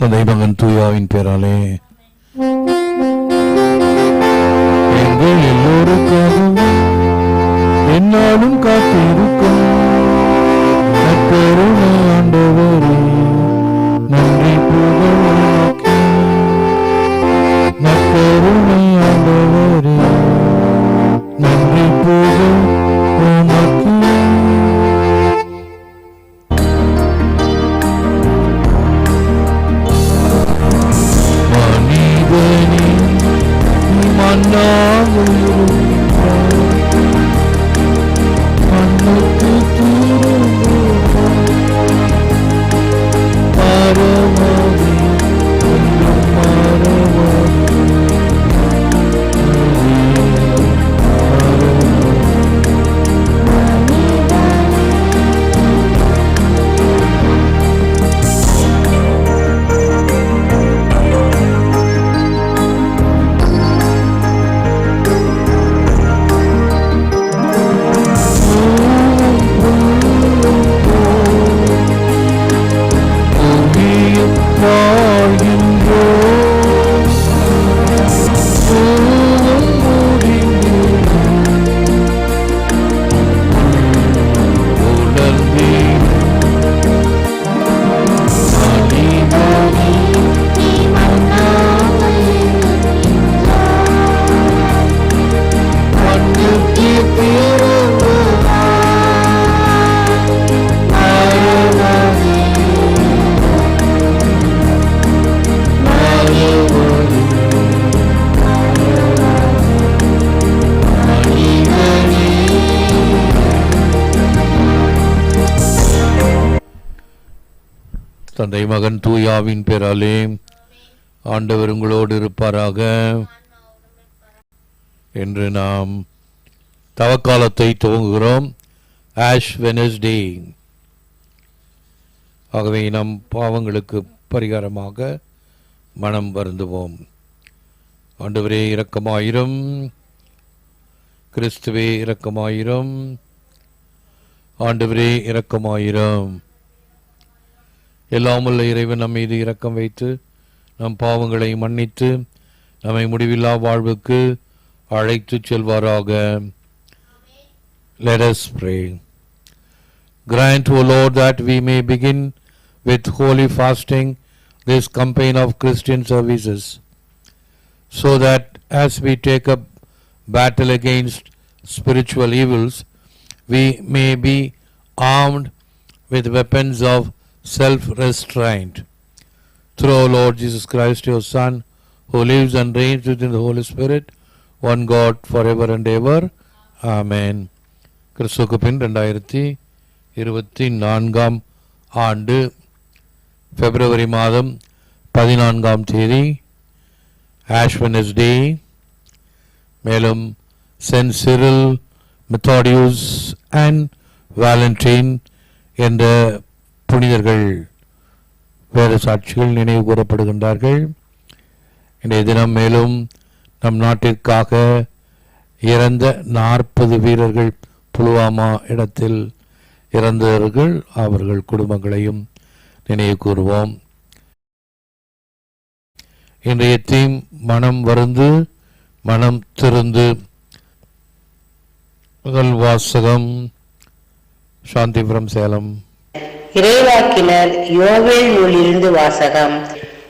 தந்தை மகன் தூயாவின் பேராலே. எங்கள் எல்லோருக்காகவும் என்னாலும் காத்திருக்கும் தந்தை மகன் தூயாவின் பேராலே ஆண்டவர் உங்களோடு இருப்பாராக என்று நாம் தவக்காலத்தை துவங்குகிறோம். ஆஷ் வெனஸ்டே ஆகவே நம் பாவங்களுக்கு பரிகாரமாக மனம் வருந்துவோம். ஆண்டவரே இரக்கமாயிரும். கிறிஸ்துவே இரக்கமாயிரும். ஆண்டவரே இரக்கமாயிரும். எல்லாமுள்ள இறைவன் நம் மீது இரக்கம் வைத்து நம் பாவங்களை மன்னித்து நம்மை முடிவில்லா வாழ்வுக்கு அழைத்துச் செல்வாராக Let us pray. Grant, O Lord, that we may begin with holy fasting this campaign of Christian services, so that as we take up battle against spiritual evils, we may be armed with weapons of self-restraint. Through our Lord Jesus Christ, your Son, who lives and reigns within the Holy Spirit, one God, forever and ever. Amen. கிறிஸ்துவுக்கு பின் ரெண்டாயிரத்தி இருபத்தி நான்காம் ஆண்டு பிப்ரவரி மாதம் பதினான்காம் தேதி ash Wednesday மேலும் Saint Cyril Methodius and Valentine என்ற புனிதர்கள் வேத சாட்சிகள் நினைவு கூறப்படுகின்றார்கள். இன்றைய தினம் மேலும் நம் நாட்டிற்காக இறந்த நாற்பது வீரர்கள் புல்வாமா இடத்தில் இறந்தவர்கள் அவர்கள் குடும்பங்களையும் நினைவு கூறுவோம். இன்றைய தீம் மனம் வருந்து மனம் திருந்து முதல் வாசகம் சாந்திபுரம் சேலம். இறைவாக்கினர் யோவேல் நூலிருந்து வாசகம்.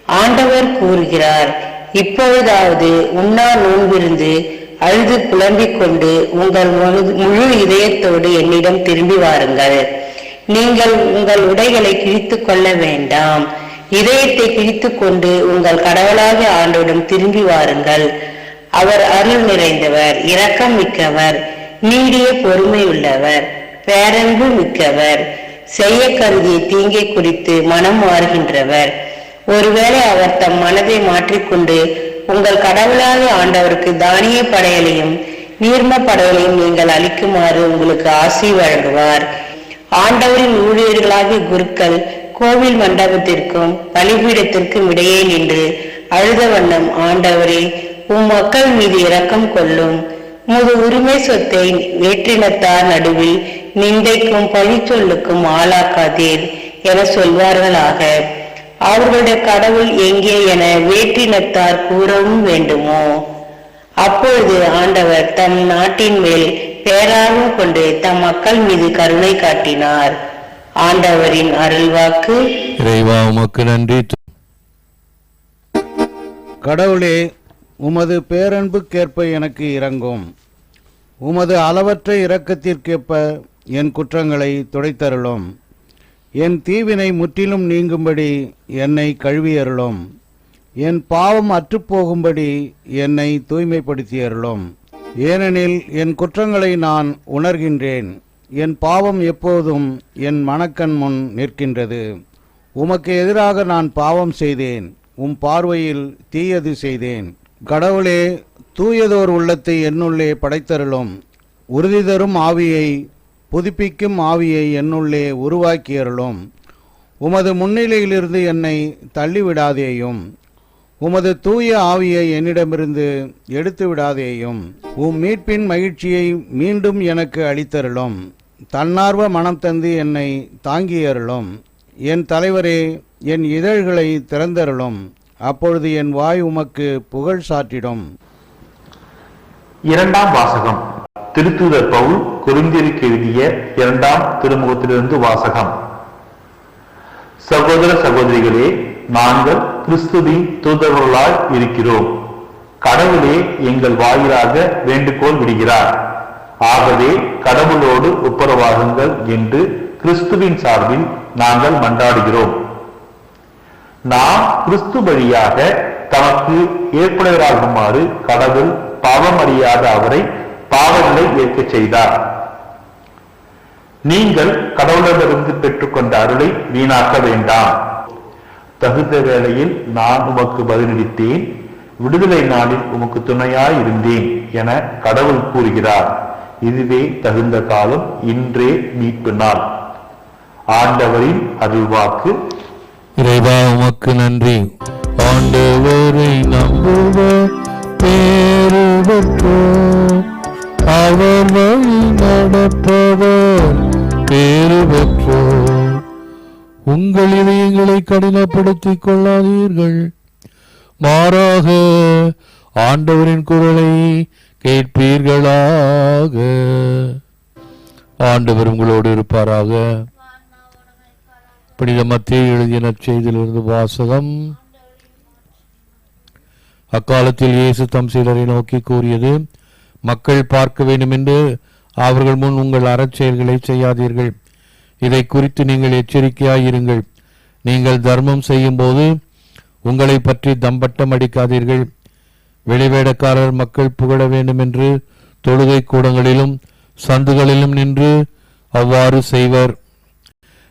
ஆண்டவர் கூறுகிறார் இப்பொழுதாவது உண்ணா நோன்பிருந்து அழுது புலம்பிக் கொண்டு உங்கள் முழு- முழு இதயத்தோடு என்னிடம் திரும்பி வாருங்கள். நீங்கள் உங்கள் உடைகளை கிழித்து கொள்ள வேண்டாம். இதயத்தை கிழித்து கொண்டு உங்கள் கடவுளாக ஆண்டோடும் திரும்பி வாருங்கள். அவர் அருள் நிறைந்தவர் இரக்கம் மிக்கவர் நீடிய பொறுமை உள்ளவர் பேரன்பு மிக்கவர். செய்ய கருதிய தீங்கை குறித்து மனம் மாறுகின்றவர். ஒருவேளை அவர் தம் மனதை மாற்றிக்கொண்டு உங்கள் கடவுளாக ஆண்டவருக்கு தானிய படையலையும் நீர்ம படையலையும் நீங்கள் அளிக்குமாறு உங்களுக்கு ஆசி வழங்குவார். ஆண்டவரின் ஊழியர்களாகிய குருக்கள் கோவில் மண்டபத்திற்கும் பலிபீடத்திற்கும் இடையே நின்று அழுத வண்ணம் ஆண்டவரே உம் மக்கள் மீது இரக்கம் கொள்ளும். உமது உரிமை சொத்தை வேற்றினத்தார் நடுவில் நிந்தைக்கும் பழிச்சொல்லுக்கும் ஆளாக்காதீர் என சொல்வார்களாக. அவர்களுடைய கடவுள் எங்கே என வேற்றினத்தார் கூறவும் வேண்டுமோ? அப்பொழுது ஆண்டவர் தம் நாட்டின் மேல் பேரார்வம் கொண்டு தம் மக்கள் மீது கருணை காட்டினார். ஆண்டவரின் அருள்வாக்கு. இறைவா உமக்கு நன்றி. கடவுளே உமது பேரன்புக்கேற்ப எனக்கு இறங்கும் உமது அளவற்ற இரக்கத்திற்கேற்ப என் குற்றங்களை துடைத்தருளும். என் தீவினை முற்றிலும் நீங்கும்படி என்னை கழுவியருளும். என் பாவம் அற்றுப்போகும்படி என்னை தூய்மைப்படுத்தியருளும். ஏனெனில் என் குற்றங்களை நான் உணர்கின்றேன். என் பாவம் எப்போதும் என் மனக்கண் முன் நிற்கின்றது. உமக்கு எதிராக நான் பாவம் செய்தேன். உம் பார்வையில் தீயது செய்தேன். கடவுளே தூயதோர் உள்ளத்தை என்னுள்ளே படைத்தருளும். உறுதி தரும் ஆவியை புதுப்பிக்கும் ஆவியை என்னுள்ளே உருவாக்கியருளும். உமது முன்னிலையிலிருந்து என்னை தள்ளிவிடாதேயும். உமது தூய ஆவியை என்னிடமிருந்து எடுத்து விடாதேயும் உம் மீட்பின் மகிழ்ச்சியை மீண்டும் எனக்கு அளித்தருளும். தன்னார்வ மனம் தந்து என்னை தாங்கியருளும். என் தலைவரே என் இதழ்களை திறந்தருளும். அப்பொழுது என் வாய் உமக்கு புகழ் சாற்றிடும். இரண்டாம் வாசகம். திருத்துதர் பவுல் குறிந்திருக்க எழுதிய இரண்டாம் திருமுகத்திலிருந்து வாசகம். சகோதர சகோதரிகளே நாங்கள் கிறிஸ்துவின் தூதர்களாய் இருக்கிறோம். கடவுளே எங்கள் வாயிலாக வேண்டுகோள் விடுகிறார். ஆகவே கடவுளோடு ஒப்புரவாகுங்கள் என்று கிறிஸ்துவின் சார்பில் நாங்கள் மன்றாடுகிறோம். நாம் கிறிஸ்து வழியாக தமக்கு ஏற்புடையராகுமாறு கடவுள் பாவமடியாத அவரை பாவங்களை ஏற்க செய்தார். நீங்கள் கடவுளிடமிருந்து பெற்றுக்கொண்ட அருளை வீணாக்க வேண்டாம். தகுந்த வேளையில் நான் உமக்கு பதிலளித்தேன். விடுதலை நாளில் உமக்கு துணையாய் இருந்தேன் என கடவுள் கூறுகிறார். இதுவே தகுந்த காலம் இன்றே மீட்பு நாள். ஆண்டவரின் அருள்வாக்கு இறைவா உமக்கு நன்றி. ஆண்டவரை நம்புவோம் பேரு பெற்றோம் அவர் வழி நடப்பவர் பேரு பெற்றோம் உங்கள் இதயங்களை கடினப்படுத்திக் கொள்ளாதீர்கள். மாறாக ஆண்டவரின் குரலை கேட்பீர்களாக. ஆண்டவர் உங்களோடு இருப்பாராக. புனித மத்திய எழுதிய நற்செய்தியிலிருந்து வாசகம். அக்காலத்தில் இயேசு தம் சீடரை நோக்கி கூறியது மக்கள் பார்க்க வேண்டும் என்று அவர்கள் முன் உங்கள் அறச்செயல்களை செய்யாதீர்கள். இதை குறித்து நீங்கள் எச்சரிக்கையாயிருங்கள் நீங்கள் தர்மம் செய்யும்போது உங்களை பற்றி தம்பட்டம் அடிக்காதீர்கள். வெளிவேடக்காரர் மக்கள் புகழ வேண்டும் என்று தொழுகை கூடங்களிலும் சந்துகளிலும் நின்று அவ்வாறு செய்வர்.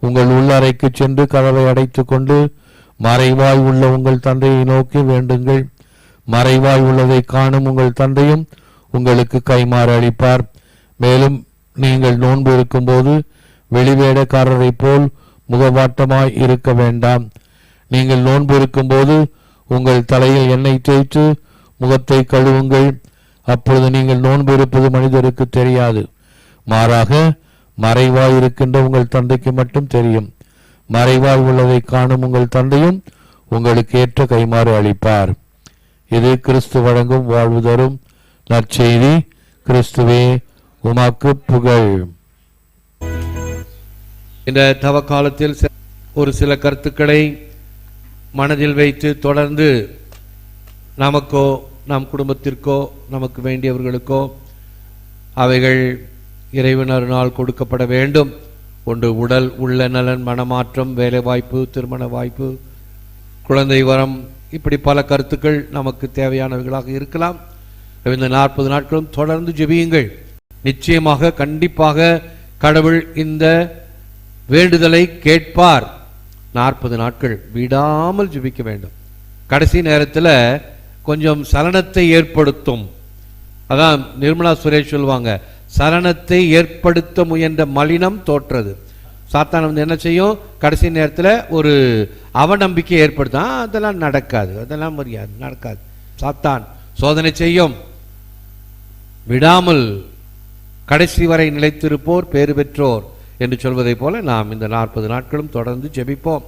உங்கள் உள்ளறைக்கு சென்று கதவை அடைத்துக் கொண்டு மறைவாய் உள்ள உங்கள் தந்தையை நோக்கி வேண்டுங்கள். மறைவாய் உள்ளதை காணும் உங்கள் தந்தையும் உங்களுக்கு கைமாறு அளிப்பார். மேலும் நீங்கள் நோன்பு இருக்கும்போது வெளிவேடக்காரரை போல் முகவாட்டமாய் இருக்க வேண்டாம். நீங்கள் நோன்பு இருக்கும்போது உங்கள் தலையில் எண்ணெய் தேய்த்து முகத்தை கழுவுங்கள். அப்பொழுது நீங்கள் நோன்பு இருப்பது மனிதருக்கு தெரியாது. மாறாக மறைவாய் இருக்கின்ற உங்கள் தந்தைக்கு மட்டும் தெரியும். மறைவாய் உள்ளதை காணும் உங்கள் தந்தையும் உங்களுக்கு ஏற்ற கைமாறு அளிப்பார். இது கிறிஸ்து வழங்கும் வாழ்வு தரும் நற்செய்தி. கிறிஸ்துவே உமாக்கு புகழ். இந்த தவ காலத்தில் ஒரு சில கருத்துக்களை மனதில் வைத்து தொடர்ந்து நமக்கோ நம் குடும்பத்திற்கோ நமக்கு வேண்டியவர்களுக்கோ அவைகள் இறைவனருனால் கொடுக்கப்பட வேண்டும். ஒன்று உடல் உள்ள நலன் மனமாற்றம் வேலைவாய்ப்பு திருமண வாய்ப்பு குழந்தை வரம் இப்படி பல கருத்துக்கள் நமக்கு தேவையானவைகளாக இருக்கலாம். இந்த நாற்பது நாட்களும் தொடர்ந்து ஜெபியுங்கள். நிச்சயமாக கண்டிப்பாக கடவுள் இந்த வேண்டுதலை கேட்பார். நாற்பது நாட்கள் விடாமல் ஜெபிக்க வேண்டும். கடைசி நேரத்தில் கொஞ்சம் சலனத்தை ஏற்படுத்தும். அதான் நிர்மலா சுரேஷ் சொல்லுவாங்க சலனத்தை ஏற்படுத்த முயன்ற மலினம் தோற்றது. சாத்தான் வந்து என்ன செய்யும்? கடைசி நேரத்தில் ஒரு அவநம்பிக்கை ஏற்படுத்தும். அதெல்லாம் நடக்காது. அதெல்லாம் முடியாது நடக்காது. சாத்தான் சோதனை செய்யும். விடாமல் கடைசி வரை நிலைத்திருப்போர் பேறு பெற்றோர் என்று சொல்வதைப் போல நாம் இந்த நாற்பது நாட்களும் தொடர்ந்து ஜெபிப்போம்.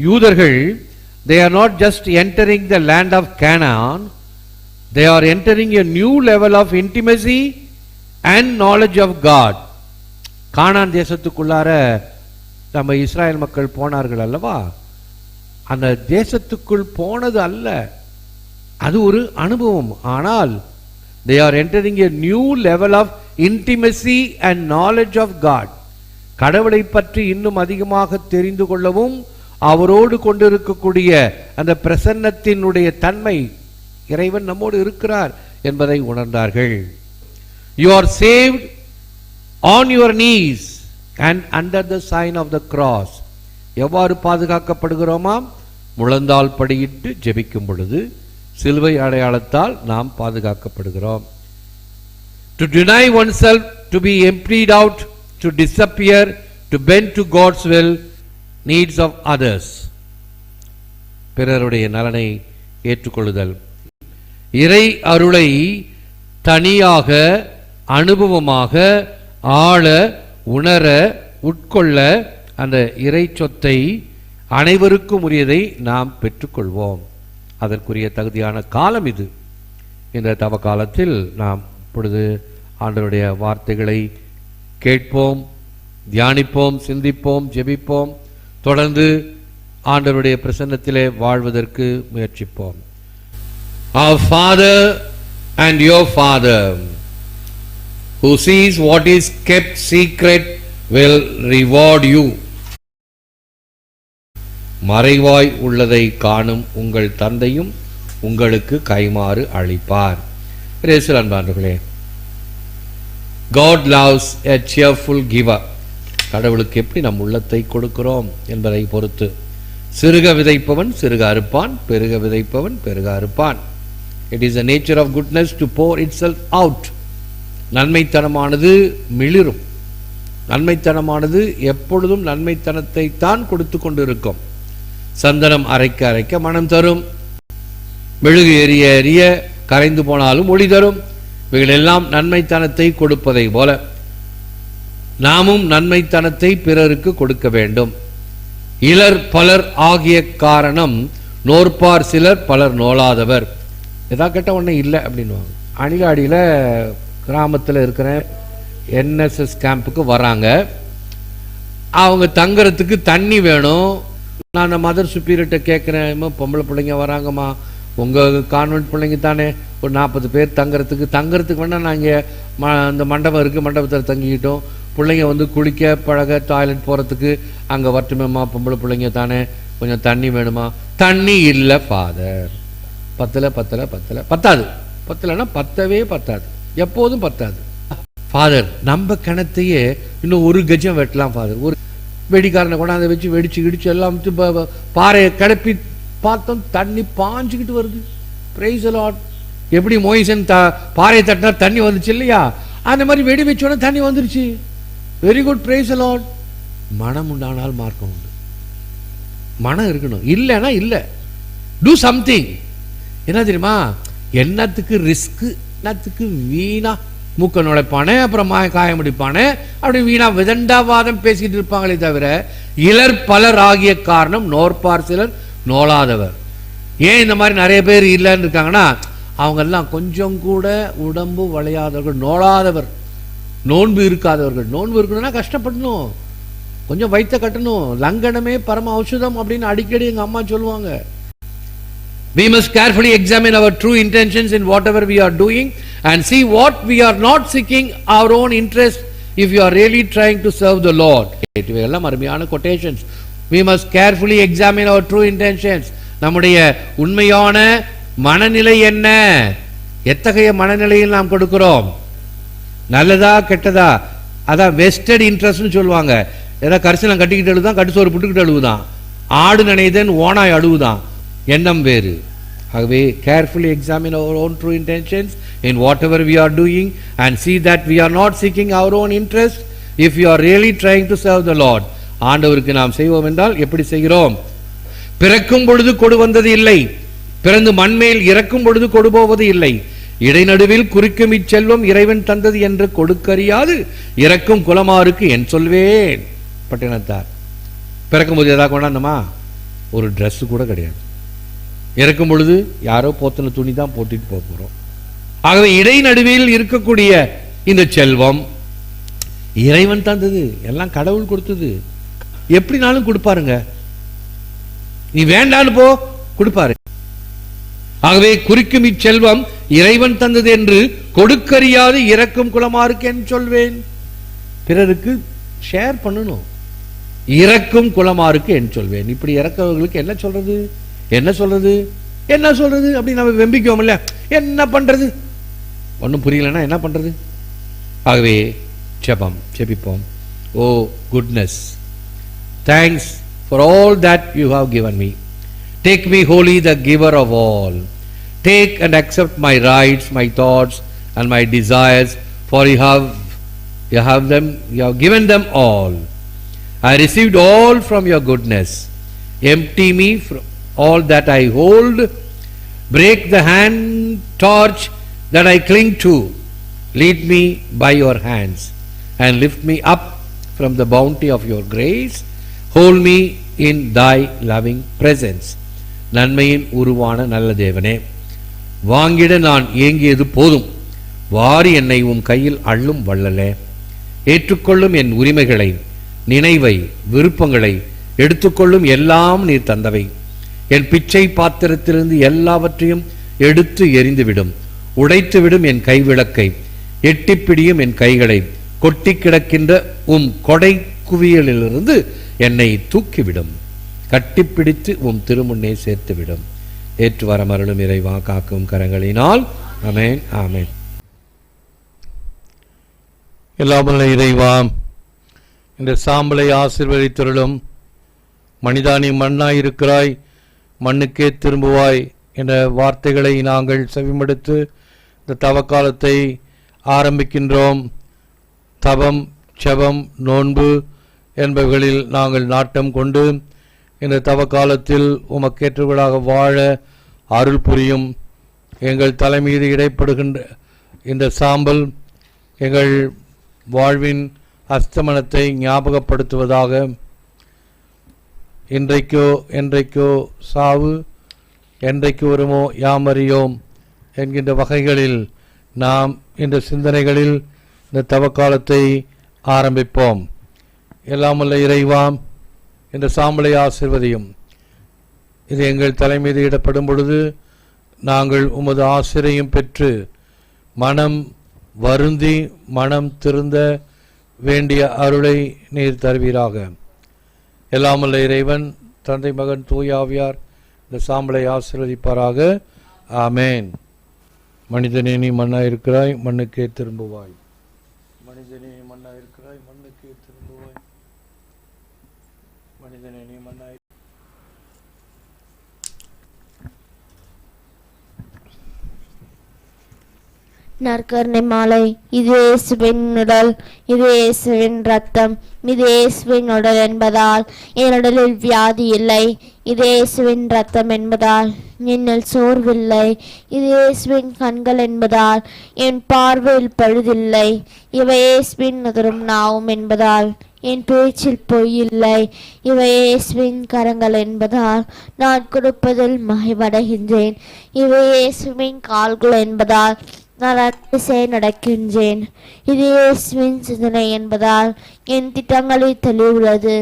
யூதர்கள் they are not just entering the land of Canaan they are entering a new level of intimacy and knowledge of God Canaan தேசத்துக்குள்ளார நம்ம இஸ்ராயல் மக்கள் போனார்கள் அல்லவா? அந்த தேசத்துக்குள் போனது அல்ல. அது ஒரு அனுபவம். ஆனால் they are entering a new level of intimacy and knowledge of God கடவுளை பற்றி இன்னும் அதிகமாக தெரிந்து கொள்ளவும் அவரோடு கொண்டிருக்கக்கூடிய அந்த பிரசன்னத்தினுடைய தன்மை இறைவன் நம்மோடு இருக்கிறார் என்பதை உணர்ந்தார்கள். You are saved on your knees and under the sign of the cross எவ்வாறு பாதுகாக்கப்படுகிறோமா முழந்தால் படியிட்டு ஜெபிக்கும் பொழுது சிலுவை அடையாளத்தால் நாம் பாதுகாக்கப்படுகிறோம் to deny oneself to be emptied out to disappear to bend to God's will needs of others பிறருடைய நலனை ஏற்றுக்கொள்ளுதல் இறை அருளை தனியாக அனுபவமாக ஆள உணர உட்கொள்ள அந்த இறை சொத்தை அனைவருக்கும் உரியதை நாம் பெற்றுக்கொள்வோம். அதற்குரிய தகுதியான காலம் இது. இந்த தவ காலத்தில் நாம் இப்பொழுது ஆண்டவருடைய வார்த்தைகளை கேட்போம் தியானிப்போம் சிந்திப்போம் ஜெபிப்போம். தொடர்ந்து ஆண்டவருடைய பிரசன்னத்திலே வாழ்வதற்கு முயற்சிப்போம். Our Father and your Father, who sees what is kept secret, will reward you. மறைவாய் உள்ளதை காணும் உங்கள் தந்தையும் உங்களுக்கு கைமாறு அளிப்பார். ரேசல் அன்பார்களே God loves a cheerful giver. கடவுளுக்கு எப்படி நம் உள்ளத்தை கொடுக்கிறோம் என்பதை பொறுத்து. சிறுக விதைப்பவன் சிறுக அறுப்பான் பெருக விதைப்பவன் பெருக அறுப்பான். It is a nature of goodness to pour itself out நன்மைத்தனமானது மிளிரும். நன்மைத்தனமானது எப்பொழுதும் நன்மைத்தனத்தை தான் கொடுத்து கொண்டிருக்கும். சந்தனம் அரைக்க அரைக்க மனம் தரும். மெழுகு எரிய எரிய கரைந்து போனாலும் ஒளி தரும். இவைகளெல்லாம் நன்மைத்தனத்தை கொடுப்பதை போல நாமும் நன்மைத்தனத்தை பிறருக்கு கொடுக்க வேண்டும். இலர் பலர் ஆகிய காரணம் நோற்பார் சிலர் பலர் நோலாதவர் எதா கேட்ட ஒண்ணே இல்லை அப்படின்வாங்க அணிலாடியில் கிராமத்தில் இருக்கிற என்எஸ்எஸ் கேம்புக்கு வராங்க. அவங்க தங்குறதுக்கு தண்ணி வேணும். நான் அந்த மதர் சுப்பீரியர்கிட்ட கேட்குறேன் பொம்பளை பிள்ளைங்க வராங்கம்மா. உங்கள் கான்வென்ட் பிள்ளைங்க தானே. ஒரு நாற்பது பேர் தங்குறதுக்கு தங்குறதுக்கு வேணால் நாங்கள் ம அந்த மண்டபம் இருக்குது மண்டபத்தில் தங்கிக்கிட்டோம். பிள்ளைங்க வந்து குளிக்க பழக டாய்லெட் போகிறதுக்கு அங்கே வரட்டுமேம்மா பொம்பளை பிள்ளைங்க தானே. கொஞ்சம் தண்ணி வேணுமா? தண்ணி இல்லை ஃபாதர் பத்தலை பத்தலை பத்தலை. பத்தாது. பத்தலைன்னா பத்தவே பத்தாது. எப்போதும் பத்தாது. ஃபாதர் நம்ம கிணத்தையே இன்னும் ஒரு கஜம் வெட்டலாம் ஃபாதர் ஒரு வெடிக்காரனை கொண்டாந்து வச்சு வெடிச்சு கிடிச்சு எல்லாம் வச்சு பாறையை கிளப்பி பார்த்தோம் தண்ணி பாஞ்சுக்கிட்டு வருது. பிரைஸ் அலாட் எப்படி மோயிசன் த பாறையை தட்டினா தண்ணி வந்துச்சு இல்லையா? அந்த மாதிரி வெடி வச்சோடனே தண்ணி வந்துருச்சு. வெரி குட் பிரைஸ் அலாட் மனம் உண்டானால் மார்க்கம் உண்டு. மனம் இருக்கணும். இல்லைன்னா இல்லை. டூ சம்திங் என்ன தெரியுமா? என்னத்துக்கு ரிஸ்க்கு என்னத்துக்கு? வீணா மூக்க நுழைப்பானே அப்புறம் மா காயம் முடிப்பானே அப்படி வீணா விதண்டாவாதம் பேசிட்டு இருப்பாங்களே தவிர இலர் பலர் ஆகிய காரணம் நோற்பார் சிலர் நோலாதவர் ஏன் இந்த மாதிரி நிறைய பேர் இல்லைன்னு இருக்காங்கன்னா அவங்கெல்லாம் கொஞ்சம் கூட உடம்பு வளையாதவர்கள் நோளாதவர். நோன்பு இருக்காதவர்கள். நோன்பு இருக்கணும்னா கஷ்டப்படணும். கொஞ்சம் வயிற்ற கட்டணும். லங்கனமே பரம ஔஷதம் அப்படின்னு அடிக்கடி எங்கள் அம்மா சொல்லுவாங்க. We must carefully examine our true intentions in whatever we are doing and see what we are not seeking our own interest if you are really trying to serve the Lord. இவையெல்லாம் அருமையான quotations. We must carefully examine our true intentions. நம்முடைய உண்மையான மனநிலை என்ன எத்தகைய மனநிலையில் நாம் கொடுக்கிறோம் நல்லதா கெட்டதா அதான் வெஸ்டட் இன்ட்ரெஸ்ட்னு சொல்லுவாங்க ஏதாவது கரிசனம் கட்டிக்கிட்டு அழுதான் கட்டு சோறு புட்டுக்கிட்டு அழுவுதான் ஆடு நினைதன் ஓனாய் அழுவுதான் எண்ணம் வேறு. ஆகவே carefully examine our own true intentions in whatever we are doing and see that we are not seeking our own interest if you are really trying to serve the Lord ஆண்டவருக்கு நாம் செய்வோம் என்றால் எப்படி செய்கிறோம்? பிறக்கும் பொழுது கொடு வந்தது இல்லை. பிறந்து மண்மேல் இறக்கும் பொழுது கொடு போவது இல்லை. இடைநடுவில் குறிக்கும் இச்செல்வம் இறைவன் தந்தது என்று கொடுக்கறியாது. இறக்கும் குலமாருக்கு என் சொல்வேன். பட்டினத்தார். பிறக்கும்போது எதாவது கொண்டாந்தமா ஒரு ட்ரெஸ் கூட கிடையாது. இறக்கும் பொழுது யாரோ போத்தின துணி தான் போட்டுட்டு போக போறோம். ஆகவே இடைநடுவில் இருக்கக்கூடிய இந்த செல்வம் இறைவன் தந்தது எல்லாம் கடவுள் கொடுத்தது. எப்படினாலும் கொடுப்பாருங்க. நீ வேண்டான்னு போ கொடுப்பாரு. ஆகவே குறிக்கும் இச்செல்வம் இறைவன் தந்தது என்று கொடுக்கறியாது இறக்கும் குலமாருக்கு என் சொல்வேன். பிறருக்கு ஷேர் பண்ணணும். இறக்கும் குலமாருக்கு என் சொல்வேன். இப்படி இறக்கவர்களுக்கு என்ன சொல்றது? என்ன சொல்கிறது என்ன சொல்கிறது அப்படின்னு நம்ம வெம்பிக்குவோம் இல்லை என்ன பண்ணுறது ஒன்றும் புரியலன்னா என்ன பண்ணுறது ஆகவே ஜெபம் ஜெபிப்போம் ஓ goodness thanks for all that you have given me take me wholly the giver of all take and accept my rights my thoughts and my desires for you have you have them you have given them all I received all from your goodness empty me from all that I hold. Break the hand torch that I cling to. Lead me by your hands and lift me up from the bounty of your grace. Hold me in thy loving presence. நன்மையின் உருவான நல்ல தேவனே வாங்கிட நான் ஏங்கியது போதும் வாரி என்னை உம் கையில் அள்ளும் வள்ளலே ஏற்றுக்கொள்ளும் என் உரிமைகளை நினைவை விருப்பங்களை எடுத்துக்கொள்ளும் எல்லாம் நீர் தந்தவை என் பிச்சை பாத்திரத்திலிருந்து எல்லாவற்றையும் எடுத்து எறிந்துவிடும். உடைத்துவிடும் என் கைவிளக்கை. எட்டிப்பிடியும் என் கைகளை. கொட்டி கிடக்கின்ற உம் கொடை குவியலிலிருந்து என்னை தூக்கிவிடும். கட்டிப்பிடித்து உம் திருமுன்னே சேர்த்துவிடும். ஏற்று வரமருளும் இறைவா காக்கும் கரங்களினால். அமேன் ஆமேன். எல்லாமல்ல இறைவா இந்த சாம்பலை ஆசிர்வதித்தருளும் மனிதானி மண்ணாய் இருக்கிறாய் மண்ணுக்கே திரும்புவாய் என்ற வார்த்தைகளை நாங்கள் செவிமடுத்து இந்த தவக்காலத்தை ஆரம்பிக்கின்றோம். தவம் செபம் நோன்பு என்பவர்களில் நாங்கள் நாட்டம் கொண்டு இந்த தவக்காலத்தில் உமக்கேற்றவர்களாக வாழ அருள் புரியும். எங்கள் தலைமீது இடைப்படுகின்ற இந்த சாம்பல் எங்கள் வாழ்வின் அஸ்தமனத்தை ஞாபகப்படுத்துவதாக இன்றைக்கோ என்றைக்கோ சாவு என்றைக்கு வருமோ யாமறியோம் என்கின்ற வகைகளில் நாம் இந்த சிந்தனைகளில் இந்த தவக்காலத்தை ஆரம்பிப்போம். எல்லாமல்ல இறைவாம் இந்த சாம்பலை ஆசிர்வதியும். இது எங்கள் தலைமீது இடப்படும் பொழுது நாங்கள் உமது ஆசிரியம் பெற்று மனம் வருந்தி மனம் திருந்த வேண்டிய அருளை நீர் தருவீராக. எல்லாமல்ல இறைவன் தந்தை மகன் தூயாவியார் இந்த சாம்பலை ஆசிர்வதிப்பாராக. ஆமேன். மனிதனே நீ மண்ணா இருக்கிறாய் மண்ணுக்கே திரும்புவாய். மனிதனே நீ மண்ணா இருக்கிறாய் மண்ணுக்கே திரும்புவாய். மனிதனே நீ மண்ணா நற்கருணை மாலை. இது இயேசுவின் உடல் இது இயேசுவின் ரத்தம் இது இயேசுவின் உடல் என்பதால் என் உடலில் வியாதி இல்லை. இது இயேசுவின் ரத்தம் என்பதால் என்னில் சோர்வில்லை. இது இயேசுவின் கண்கள் என்பதால் என் பார்வையில் பழுதில்லை. இவை இயேசுவின் நுதரும் நாவும் என்பதால் என் பேச்சில் பொய் இல்லை. இவை இயேசுவின் கரங்கள் என்பதால் நான் கொடுப்பதில் மகிவடைகின்றேன் இவை இயேசுவின் கால்கள் என்பதால் நான் அத்திசை நடக்கின்றேன் இது இயேசுவின் சிந்தனை என்பதால் என் திட்டங்களை தெளிவுள்ளது.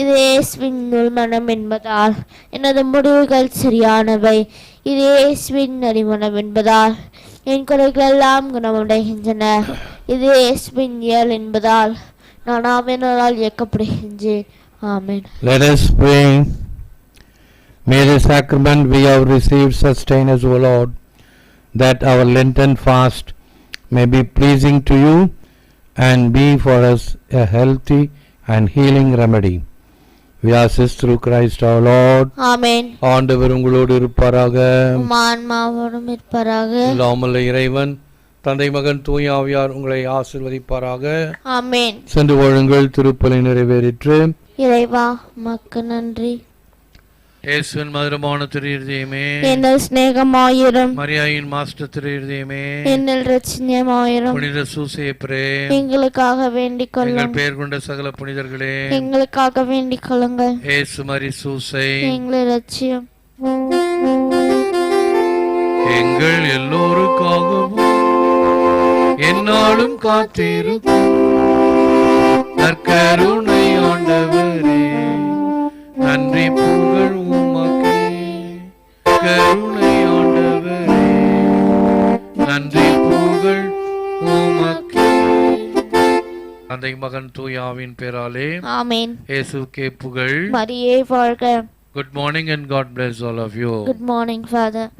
இது இயேசுவின் உள்மனம் என்பதால் எனது முடிவுகள் சரியானவை. இது இயேசுவின் அறிமணம் என்பதால் என் குறைகள் எல்லாம் குணமடைகின்றன. இது இயேசுவின் இயல் என்பதால் நான் ஆமேனால் இயக்கப்படுகின்றேன். ஆமேன். Let us pray. May the sacrament we have received sustain us, O Lord, that our Lenten fast may be pleasing to you and be for us a healthy and healing remedy. We ask this through Christ our Lord. ஆமென் ஆண்டவர் உங்களோடு இருப்பாராக உம் ஆன்மாவோடும் இருப்பாராக இல்லாமல் இறைவன் தந்தை மகன் தூய ஆவியார் உங்களை ஆசிர்வதிப்பாராக ஆமென் சென்று வாழுங்கள் திருப்பலி நிறைவேறிற்று இறைவா உமக்கு நன்றி இயேசுவின் மதுரமான திரு இருதயமே என்னில் சிநேகமாயிரும். மரியாயின் மாஸ்டர் திரு இருதயமே என்னில் ரட்சணியமாயிரும் புனித சூசேப்ரே எங்களுக்காக வேண்டிக் எங்கள் கொள்ளும் பெயர் கொண்ட சகல புனிதர்களே. எங்களுக்காக வேண்டிக் கொள்ளுங்கள். இயேசு மரி சூசை. எங்களை ரட்சியம் எங்கள் எல்லோருக்காகவும் என்னாலும் காத்திருக்கும். நற்கருணை ஆண்டவரே. நன்றி புகழ் உமக்கே. கருணை ஆண்டவரே நன்றி புகழ் உமக்கே. தந்தை மகன் தூயாவின் பேராலே ஆமென். இயேசுக்கே புகழ். மரியே வாழ்க. Good morning and God bless all of you. Good morning father